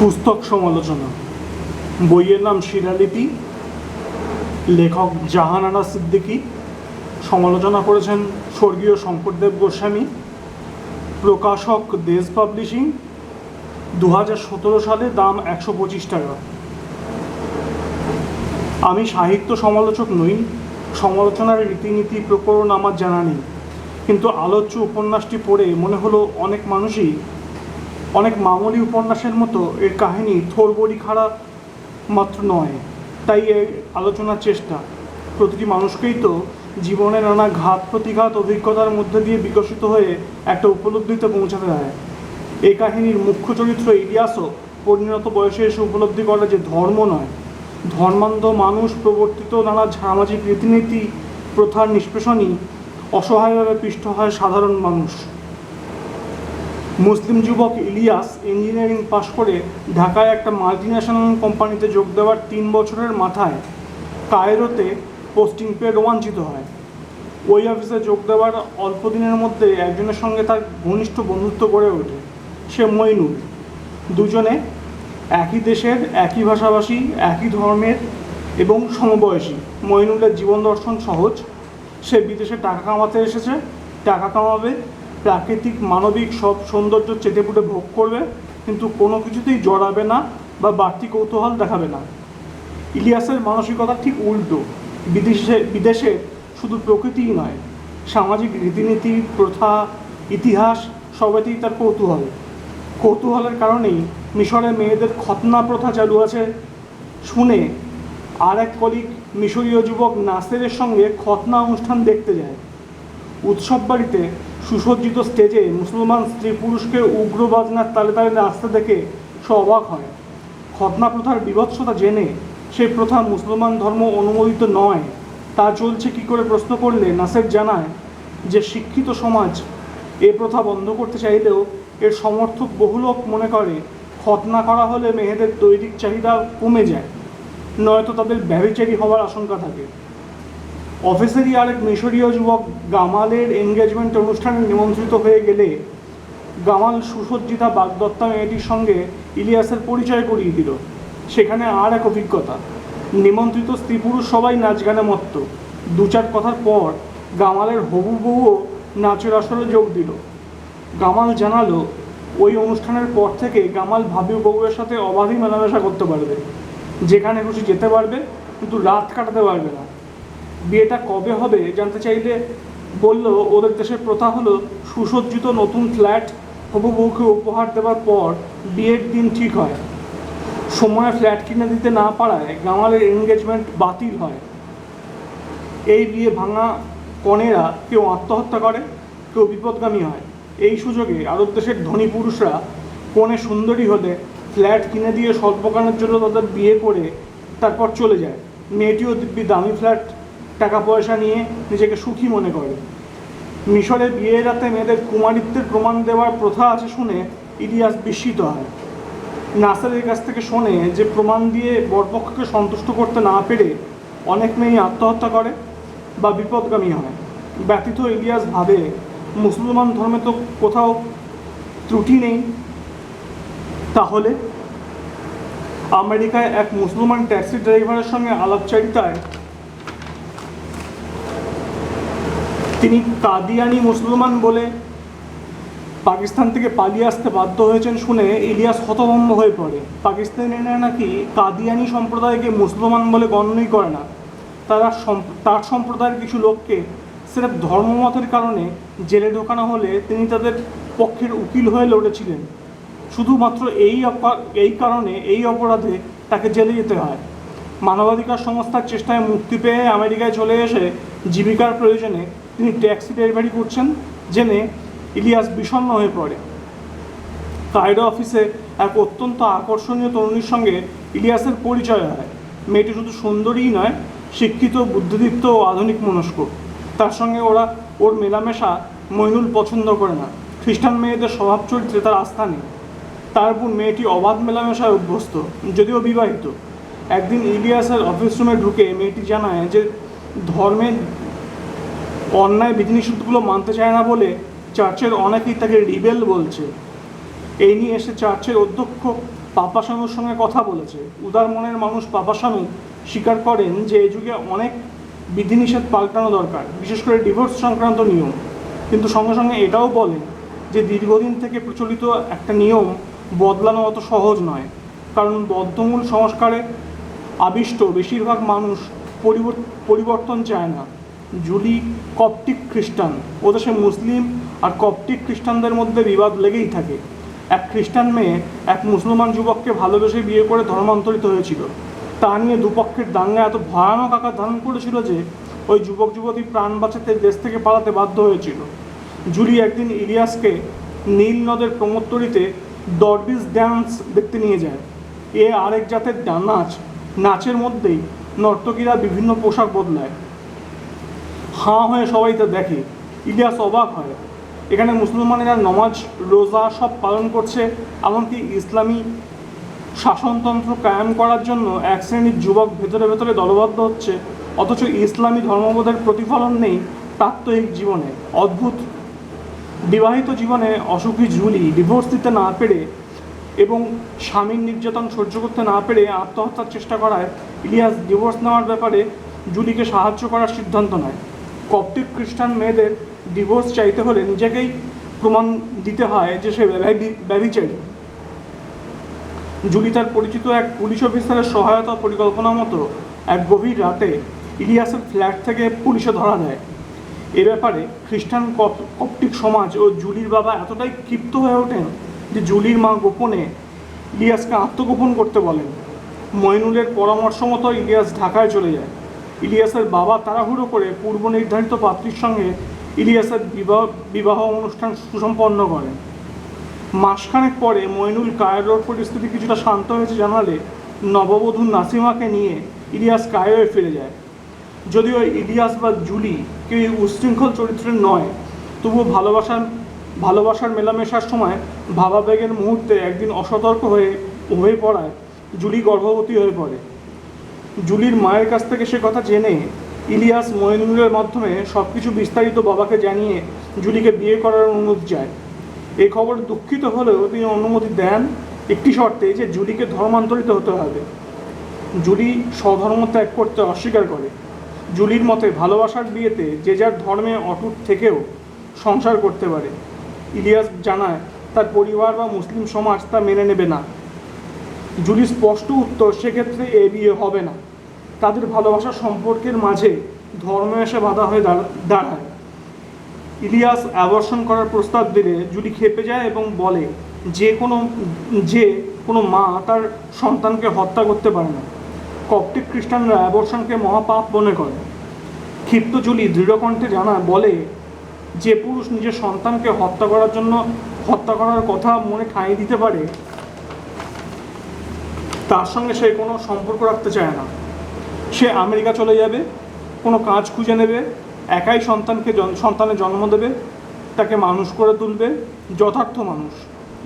পুস্তক সমালোচনা। বইয়ের নাম শিলালিপি। লেখক জাহানারা সিদ্দিকী। সমালোচনা করেছেন স্বর্গীয় শঙ্করদেব গোস্বামী। প্রকাশক দেশ পাবলিশিং। দু হাজার সতেরো সালে দাম একশো পঁচিশ টাকা। আমি সাহিত্য সমালোচক নই। সমালোচনার রীতিনীতি প্রকরণ আমার জানা নেই। কিন্তু আলোচ্য উপন্যাসটি পড়ে মনে হলো অনেক মানুষই অনেক মামুলি উপন্যাসের মতো এর কাহিনী থোরবড়ি খাড়া মাত্র নয়। তাই এই আলোচনার চেষ্টা। প্রতিটি মানুষকেই তো জীবনের নানা ঘাত প্রতিঘাত অভিজ্ঞতার মধ্যে দিয়ে বিকশিত হয়ে একটা উপলব্ধিতে পৌঁছাতে হয়। এই কাহিনীর মুখ্য চরিত্র ইলিয়াসও পরিণত বয়সে এসে উপলব্ধি করে যে ধর্ম নয়। ধর্মান্ধ মানুষ প্রবর্তিত নানা সামাজিক রীতিনীতি, প্রথার নিষ্পেষণই অসহায়ভাবে পিষ্ট হয় সাধারণ মানুষ। মুসলিম যুবক ইলিয়াস ইঞ্জিনিয়ারিং পাশ করে ঢাকায় একটা মাল্টিন্যাশনাল কোম্পানিতে যোগ দেওয়ার তিন বছরের মাথায় কায়রোতে পোস্টিং পেয়ে রোমাঞ্চিত হয়। ওই অফিসে যোগ দেওয়ার অল্প দিনের মধ্যে একজনের সঙ্গে তার ঘনিষ্ঠ বন্ধুত্ব গড়ে ওঠে, সে মইনুল। দুজনে একই দেশের, একই ভাষাভাষী, একই ধর্মের এবং সমবয়সী। মইনুলের জীবন দর্শন সহজ। সে বিদেশে টাকা কামাতে এসেছে। টাকা কামাবে। প্রাকৃতিক মানবিক সব সৌন্দর্য চেটেপুটে ভোগ করবে, কিন্তু কোনো কিছুতেই জড়াবে না বা বাড়তি কৌতূহল দেখাবে না। ইলিয়াসের মানসিকতা ঠিক উল্টো। বিদেশে বিদেশে শুধু প্রকৃতিই নয়, সামাজিক রীতিনীতি, প্রথা, ইতিহাস, সবেতেই তার কৌতূহল। কৌতূহলের কারণেই মিশরে মেয়েদের খতনা প্রথা চালু আছে। শুনে আর এক কলিক মিশরীয় যুবক নাসেরের সঙ্গে খতনা অনুষ্ঠান দেখতে যায়। উৎসব বাড়িতে সুসজ্জিত স্টেজে মুসলমান স্ত্রী পুরুষকে উগ্র বাজনার তালে তালে নাচতে দেখে সে অবাক হয়। খতনা প্রথার বিভৎসতা জেনে সেই প্রথা মুসলমান ধর্ম অনুমোদিত নয়। তা চলছে কি করে প্রশ্ন করলে নাসের জানায় যে শিক্ষিত সমাজ এ প্রথা বন্ধ করতে চাইলেও এর সমর্থক বহু লোক মনে করে খতনা করা হলে মেয়েদের দৈনিক চাহিদা কমে যায়, নয়তো তাদের ব্যভিচারী হওয়ার আশঙ্কা থাকে। অফিসেরই আরেক মিশরীয় যুবক গামালের এনগেজমেন্ট অনুষ্ঠানে নিমন্ত্রিত হয়ে গেলে গামাল সুসজ্জিতা বাগদত্তা মেয়েটির সঙ্গে ইলিয়াসের পরিচয় করিয়ে দিল। সেখানে আর এক অভিজ্ঞতা। নিমন্ত্রিত স্ত্রী পুরুষ সবাই নাচ গানে মত্ত। দু চার কথার পর গামালের হবু বউও নাচের আসরে যোগ দিল। গামাল জানালো, ওই অনুষ্ঠানের পর থেকে গামাল ভাবি বউয়ের সাথে অবাধই মেলামেশা করতে পারবে। যেখানে খুশি যেতে পারবে, কিন্তু রাত কাটাতে পারবে না। বিয়েটা কবে হবে জানতে চাইলে বলল, ওদের দেশের প্রথা হলো সুসজ্জিত নতুন ফ্ল্যাট হবু বউকে উপহার দেওয়ার পর বিয়ের দিন ঠিক হয়। সময়ে ফ্ল্যাট কিনে দিতে না পারায় গামালের এনগেজমেন্ট বাতিল হয়। এই বিয়ে ভাঙা কনেরা কেউ আত্মহত্যা করে, কেউ বিপদগামী হয়। এই সুযোগে আরব দেশের ধনী পুরুষরা কনে সুন্দরী হলে ফ্ল্যাট কিনে দিয়ে স্বল্পকালের জন্য তাদের বিয়ে করে তারপর চলে যায়। মেয়েটিও দিব্যি দামি ফ্ল্যাট টাকা পয়সা নিয়ে নিজেকে সুখী মনে করে। মিশরে বিয়ের রাতে মেয়েদের কুমারিত্বের প্রমাণ দেওয়ার প্রথা আছে শুনে ইলিয়াস বিস্মিত হয়। নাসারের কাছ থেকে শোনে যে প্রমাণ দিয়ে বরপক্ষকে সন্তুষ্ট করতে না পেরে অনেক মেয়েই আত্মহত্যা করে বা বিপদগামী হয়। ব্যতীত ইলিয়াস ভাবে, মুসলমান ধর্মে তো কোথাও ত্রুটি নেই। তাহলে? আমেরিকায় এক মুসলমান ট্যাক্সি ড্রাইভারের সঙ্গে আলাপচারিতায় তিনি কাদিয়ানি মুসলমান বলে পাকিস্তান থেকে পালিয়ে আসতে বাধ্য হয়েছেন শুনে ইলিয়াস হতভম্ব হয়ে পড়ে। পাকিস্তানিরা নাকি কাদিয়ানি সম্প্রদায়কে মুসলমান বলে গণ্যই করে না। তারা তার সম্প্রদায়ের কিছু লোককে সেটা ধর্মমতের কারণে জেলে ঢোকানো হলে তিনি তাদের পক্ষের উকিল হয়ে লড়েছিলেন। শুধুমাত্র এই এই কারণে এই অপরাধে তাকে জেলে যেতে হয়। মানবাধিকার সংস্থার চেষ্টায় মুক্তি পেয়ে আমেরিকায় চলে এসে জীবিকার প্রয়োজনে তিনি ট্যাক্সি ডেলিভারি করছেন, জেনে ইলিয়াস বিষণ্ণ হয়ে পড়ে। কায়রো অফিসে এক অত্যন্ত আকর্ষণীয় তরুণীর সঙ্গে ইলিয়াসের পরিচয় হয়। মেয়েটি শুধু সুন্দরীই নয়, শিক্ষিত, বুদ্ধিদীপ্ত ও আধুনিক মনস্ক। তার সঙ্গে ওরা ওর মেলামেশা মইনুল পছন্দ করে না। খ্রিস্টান মেয়েদের স্বভাব চরিত্রে তার আস্থা নেই। তার উপর মেয়েটি অবাধ মেলামেশায় অভ্যস্ত, যদিও বিবাহিত। একদিন ইলিয়াসের অফিস রুমে ঢুকে মেয়েটি জানায় যে ধর্মের অন্যায় বিধিনিষেধগুলো মানতে চায় না বলে চার্চের অনেকেই তাকে রিবেল বলছে। এই নিয়ে এসে চার্চের অধ্যক্ষ পাপাসানুর সঙ্গে কথা বলেছে। উদার মনের মানুষ পাপাসানু স্বীকার করেন যে এই যুগে অনেক বিধিনিষেধ পাল্টানো দরকার, বিশেষ করে ডিভোর্স সংক্রান্ত নিয়ম। কিন্তু সঙ্গে সঙ্গে এটাও বলেন যে দীর্ঘদিন থেকে প্রচলিত একটা নিয়ম বদলানো অত সহজ নয়। কারণ বদ্ধমূল সংস্কারে আবিষ্ট বেশিরভাগ মানুষ পরিবর- পরিবর্তন চায় না। জুলি কপটিক খ্রিস্টান। ও দেশে মুসলিম আর কপটিক খ্রিস্টানদের মধ্যে বিবাদ লেগেই থাকে। এক খ্রিস্টান মেয়ে এক মুসলমান যুবককে ভালোবেসে বিয়ে করে ধর্মান্তরিত হয়েছিল। তা নিয়ে দুপক্ষের দাঙ্গা এত ভয়ানক আকার ধারণ করেছিল যে, ওই যুবক যুবতী প্রাণ বাঁচাতে দেশ থেকে পালাতে বাধ্য হয়েছিল। জুলি একদিন ইলিয়াসকে নীল নদের প্রমোত্তরিতে ডরবিস ড্যান্স দেখতে নিয়ে যায়। এ আরেক জাতের নাচ। নাচের মধ্যেই নর্তকীরা বিভিন্ন পোশাক বদলায়। হাঁ হয়ে সবাই তা দেখে। ইলিয়াস অবাক হয়। এখানে মুসলমানেরা নমাজ, রোজা সব পালন করছে, এমনকি ইসলামী শাসনতন্ত্র কায়েম করার জন্য এক শ্রেণির যুবক ভেতরে ভেতরে দলবদ্ধ হচ্ছে। অথচ ইসলামী ধর্মবোধের প্রতিফলন নেই প্রাত্যহিক জীবনে। অদ্ভুত। বিবাহিত জীবনে অসুখী জুলি ডিভোর্স দিতে না পেরে এবং স্বামীর নির্যাতন সহ্য করতে না পেরে আত্মহত্যার চেষ্টা করায় ইলিয়াস ডিভোর্স নেওয়ার ব্যাপারে জুলিকে সাহায্য করার সিদ্ধান্ত নেয়। কপটিক খ্রিস্টান মেয়েদের ডিভোর্স চাইতে হলে নিজেকেই প্রমাণ দিতে হয় যে সে ব্যভি- ব্যভিচারী জুলি তার পরিচিত এক পুলিশ অফিসারের সহায়তা পরিকল্পনা মতো এক গভীর রাতে ইলিয়াসের ফ্ল্যাট থেকে পুলিশে ধরা দেয়। এ ব্যাপারে খ্রিস্টান কপ- কপটিক সমাজ ও জুলির বাবা এতটাই ক্ষিপ্ত হয়ে ওঠেন যে জুলির মা গোপনে ইলিয়াসকে আত্মগোপন করতে বলেন। মইনুলের পরামর্শ মতো ইলিয়াস ঢাকায় চলে যায়। ইলিয়াসের বাবা তাড়াহুড়ো করে পূর্ব নির্ধারিত পাত্রীর সঙ্গে ইলিয়াসের বিবাহ বিবাহ অনুষ্ঠান সুসম্পন্ন করেন। মাসখানেক পরে মইনুল কায়রোর পরিস্থিতি কিছুটা শান্ত হয়েছে জানালে নববধূ নাসিমাকে নিয়ে ইলিয়াস কায়রোয় ফিরে যায়। যদিও ইলিয়াস বা জুলি কেউ এই উচ্ছৃঙ্খল চরিত্রের নয়, তবুও ভালোবাসার ভালোবাসার মেলামেশার সময় ভাবাবেগের মুহূর্তে একদিন অসতর্ক হয়ে হয়ে পড়ায় জুলি গর্ভবতী হয়ে পড়ে। জুলির মায়ের কাছ থেকে সে কথা জেনে ইলিয়াস মইনুলের মাধ্যমে সব কিছু বিস্তারিত বাবাকে জানিয়ে জুলিকে বিয়ে করার অনুমতি চায় এই খবর দুঃখিত হলেও তিনি অনুমতি দেন একটি শর্তে যে জুলিকে ধর্মান্তরিত হতে হবে। জুলি স্বধর্ম ত্যাগ করতে অস্বীকার করে। জুলির মতে ভালোবাসার বিয়েতে যে যার ধর্মে অটুট থেকেও সংসার করতে পারে। ইলিয়াস জানায়, তার পরিবার বা মুসলিম সমাজ তা মেনে নেবে না। জুলি স্পষ্ট উত্তর সেক্ষেত্রে এ বিয়ে হবে না। তাদের ভালোবাসার সম্পর্কের মাঝে ধর্ম এসে বাধা হয়ে দাঁড়ায়। ইলিয়াস অ্যাবর্শন করার প্রস্তাব দিলে জুলি খেপে যায় এবং বলে, যে কোনো যে কোনো মা তার সন্তানকে হত্যা করতে পারে না। কপটিক খ্রিস্টানরা অ্যাবর্শনকে মহাপাপ মনে করে। ক্ষিপ্ত জুলি দৃঢ়কণ্ঠে জানায়, বলে, যে পুরুষ নিজের সন্তানকে হত্যা করার জন্য হত্যা করার কথা মনে ঠাঁই দিতে পারে, তার সঙ্গে সে কোনো সম্পর্ক রাখতে চায় না। সে আমেরিকা চলে যাবে, কোনো কাজ খুঁজে নেবে, একাই সন্তানকে সন্তানের জন্ম দেবে, তাকে মানুষ করে তুলবে, যথার্থ মানুষ।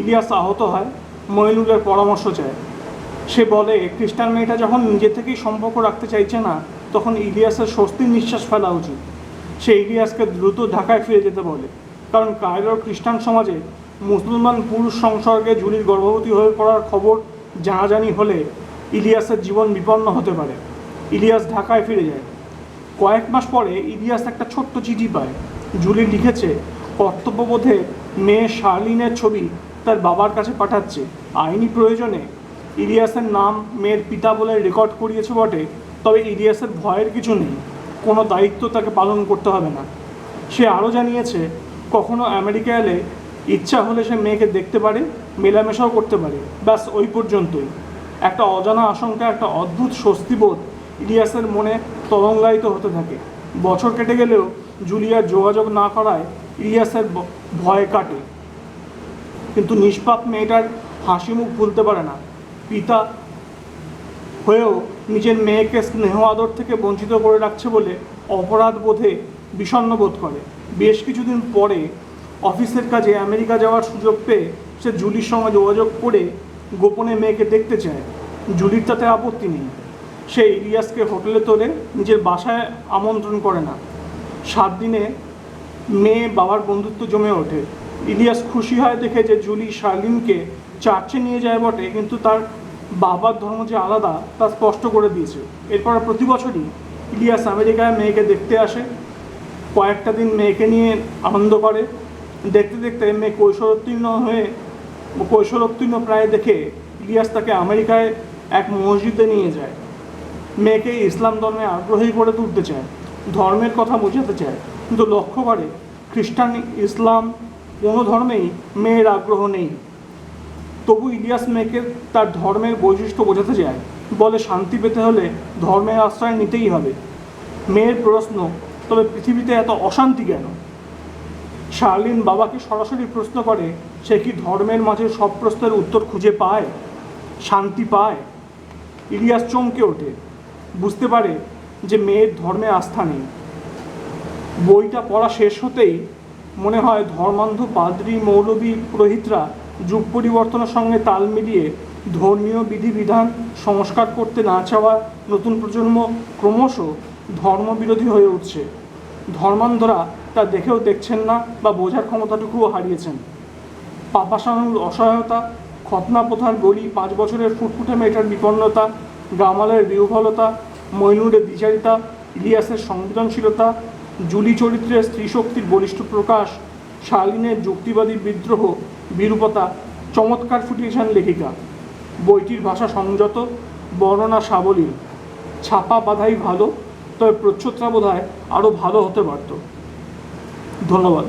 ইলিয়াস আহত হয়, মইনুলের পরামর্শ চায়। সে বলে খ্রিস্টান মেয়েটা যখন নিজে থেকেই সম্পর্ক রাখতে চাইছে না, তখন ইলিয়াসের স্বস্তির নিঃশ্বাস ফেলা উচিত। সে ইলিয়াসকে দ্রুত ঢাকায় ফিরে যেতে বলে। কারণ কায়রোর খ্রিস্টান সমাজে মুসলমান পুরুষ সংসর্গে জুলির গর্ভবতী হয়ে পড়ার খবর জানাজানি হলে ইলিয়াসের জীবন বিপন্ন হতে পারে। ইলিয়াস ঢাকায় ফিরে যায়। কয়েক মাস পরে ইলিয়াস একটা ছোট্ট চিঠি পায়। জুলি লিখেছে, কর্তব্যবোধে মেয়ে শার্লিনের ছবি তার বাবার কাছে পাঠাচ্ছে। আইনি প্রয়োজনে ইলিয়াসের নাম মেয়ের পিতা বলে রেকর্ড করিয়েছে বটে, তবে ইলিয়াসের ভয়ের কিছু নেই। কোনো দায়িত্ব তাকে পালন করতে হবে না। সে আরও জানিয়েছে, কখনো আমেরিকা এলে ইচ্ছা হলে সে মেয়েকে দেখতে পারে, মেলামেশাও করতে পারে। ব্যাস, ওই পর্যন্তই। একটা অজানা আশঙ্কা, একটা অদ্ভুত স্বস্তিবোধ ইলিয়াসের মনে তরঙ্গায়িত হতে থাকে। বছর কেটে গেলেও জুলিয়ার যোগাযোগ না করায় ইলিয়াসের ভয় কাটে। কিন্তু নিষ্পাপ মেয়েটার হাসি মুখ ভুলতে পারে না। পিতা হয়েও নিজের মেয়েকে স্নেহ আদর থেকে বঞ্চিত করে রাখছে বলে অপরাধ বোধে বিষণ্ণ বোধ করে। বেশ কিছুদিন পরে অফিসের কাজে আমেরিকা যাওয়ার সুযোগ পেয়ে সে জুলির সঙ্গে যোগাযোগ করে গোপনে মেয়েকে দেখতে চায়। জুলির তাতে আপত্তি নেই। সে ইলিয়াসকে হোটেলে তোলে, নিজের বাসায় আমন্ত্রণ করে না। সাত দিনে মেয়ে বাবার বন্ধুত্ব জমে ওঠে। ইলিয়াস খুশি হয় দেখে যে জুলি শার্লিনকে চার্চে নিয়ে যায় বটে, কিন্তু তার বাবার ধর্ম যে আলাদা, তা স্পষ্ট করে দিয়েছে। এরপর প্রতি বছরই ইলিয়াস আমেরিকায় মেয়েকে দেখতে আসে। কয়েকটা দিন মেয়েকে নিয়ে আনন্দ করে। দেখতে দেখতে মেয়ে কৈশোরোত্তীর্ণ হয়ে, কৈশোরোত্তীর্ণ প্রায় দেখে ইলিয়াস তাকে আমেরিকায় এক মসজিদে নিয়ে যায়। মেয়েকে ইসলাম ধর্মে আগ্রহী করে তুলতে চায়, ধর্মের কথা বোঝাতে চায়, কিন্তু লক্ষ্য করে খ্রিস্টান ইসলাম কোনো ধর্মেই মেয়ের আগ্রহ নেই। তবু ইলিয়াস মেয়েকে তার ধর্মের বৈশিষ্ট্য বোঝাতে চায়, বলে শান্তি পেতে হলে ধর্মের আশ্রয় নিতেই হবে। মেয়ের প্রশ্ন, তবে পৃথিবীতে এত অশান্তি কেন? শার্লিন বাবাকে সরাসরি প্রশ্ন করে, সে কি ধর্মের মাঝে সব প্রশ্নের উত্তর খুঁজে পায়? শান্তি পায়? ইলিয়াস চমকে ওঠে। বুঝতে পারে যে মেয়ের ধর্মে আস্থা নেই। বইটা পড়া শেষ হতেই মনে হয় ধর্মান্ধ পাদ্রী মৌলবী পুরোহিতরা যুগ পরিবর্তনের সঙ্গে তাল মিলিয়ে ধর্মীয় বিধিবিধান সংস্কার করতে না চাওয়া নতুন প্রজন্ম ক্রমশ ধর্মবিরোধী হয়ে উঠছে। ধর্মান্ধরা তা দেখেও দেখছেন না বা বোঝার ক্ষমতাটুকুও হারিয়েছেন। পাপাসানুর অসহায়তা খতনা প্রথার গলি পাঁচ বছরের ফুটফুটে মেয়েটার বিপন্নতা গামালের বিহ্বলতা, মইনুরের দ্বিচারিতা ইলিয়াসের সংবেদনশীলতা, জুলি চরিত্রের স্ত্রীশক্তির বলিষ্ঠ প্রকাশ, শালিনের যুক্তিবাদী বিদ্রোহ, বিরূপতা, চমৎকার ফুটিয়েছেন লেখিকা। বইটির ভাষা সংযত, বর্ণনা সাবলীল। ছাপা বাধাই ভালো, তবে প্রচ্ছদটা বোধ হয় আরও ভালো হতে পারত। ধন্যবাদ।